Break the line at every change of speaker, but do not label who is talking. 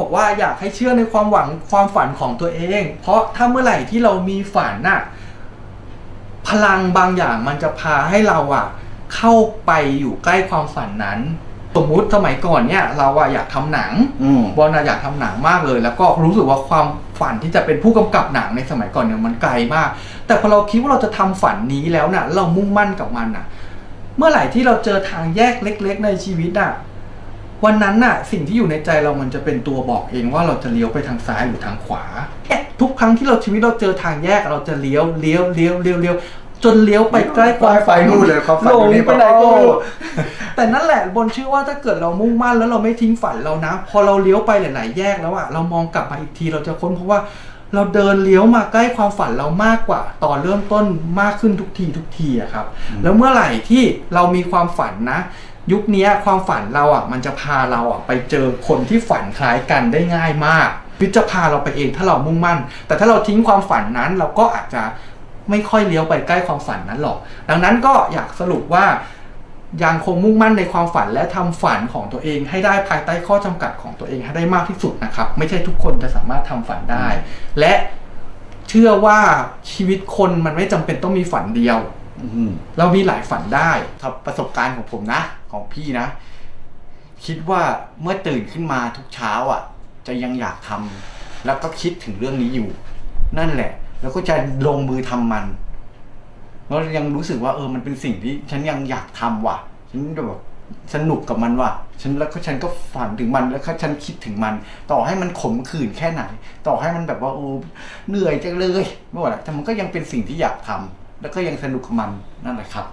บอกว่าอยากให้เชื่อในความหวังความฝันของตัวเอง เพราะถ้าเมื่อไหร่ที่เรามีฝันน่ะพลังบางอย่างมันจะพาให้เราอะเข้าไปอยู่ใกล้ความฝันนั้น สมมุติสมัยก่อนเนี่ย เราอะอยากทำหนัง
อืม
บอลน่ะอยากทำหนังมากเลย แล้วก็รู้สึกว่าความฝันที่จะเป็นผู้กำกับหนังในสมัยก่อนเนี่ยมันไกลมาก แต่พอเราคิดว่าเราจะทำฝันนี้แล้วน่ะ เรามุ่งมั่นกับมันน่ะ เมื่อไหร่ที่เราเจอทางแยกเล็ก ๆ ในชีวิตน่ะ วันนั้นน่ะสิ่งที่อยู่ในใจเรามันจะเป็นตัวบอกเองว่าเราจะเลี้ยวไปทางซ้ายหรือทางขวาแค่ทุกครั้งที่เราชีวิตเราเจอทางแยกเราจะเลี้ยวเลี้ยวเลี้ยวเลี้ยวเลี้ยวจนเลี้ยวไปใกล้ความ
ไปนู่นเลยความฝัน
หล
อยู่
ง
นี่
ไปไหนก็ไม่รู้
โอ้
แต่นั่นแหละบนเชื่อว่าถ้าเกิดเรามุ่งมั่นแล้วเราไม่ทิ้งฝันเรานะ พอเราเลี้ยวไปหลายๆแยกแล้วอะเรามองกลับมาอีกทีเราจะค้นเพราะว่า เราเดินเลี้ยวมาใกล้ความฝันเรามากกว่าตอนเริ่มต้นมากขึ้นทุกทีทุกทีอะครับ แล้วเมื่อไหร่ที่เรามีความฝันนะ ยุคนี้ความฝันเราอะมันจะพาเราอะไปเจอคนที่ฝันคล้ายกันได้ง่ายมากวิจะพาเราไปเองถ้าเรามุ่งมั่น แต่ถ้าเราทิ้งความฝันนั้นเราก็อาจจะไม่ค่อยเลี้ยวไปใกล้ความฝันนั้นหรอก ดังนั้นก็อยากสรุปว่ายังคงมุ่งมั่นในความฝันและทำฝันของตัวเองให้ได้ภายใต้ข้อจำกัดของตัวเองให้ได้มากที่สุดนะครับ ไม่ใช่ทุกคนจะสามารถทำฝันได้ และเชื่อว่าชีวิตคนมันไม่จำเป็นต้องมีฝันเดียว
อืม
เรามีหลายฝันได้
ครับประสบการณ์ของผมนะ ของพี่นะ คิดว่าเมื่อตื่นขึ้นมาทุกเช้าอะ จะยังอยากทำแล้วก็คิดถึงเรื่องนี้อยู่ นั่นแหละ แล้วก็จะลงมือทำมันแล้วยังรู้สึกว่าเออมันเป็นสิ่งที่ฉันยังอยากทำว่ะ ฉันแบบสนุกกับมันว่ะ ฉันแล้วก็ฉันก็ฝันถึงมันแล้วก็ฉันคิดถึงมัน ต่อให้มันขมขื่นแค่ไหน ต่อให้มันแบบว่าโอ้เหนื่อยจังเลยไม่ว่าแต่มันก็ยังเป็นสิ่งที่อยากทำแล้วก็ยังสนุกกับมันนั่นแหละครับ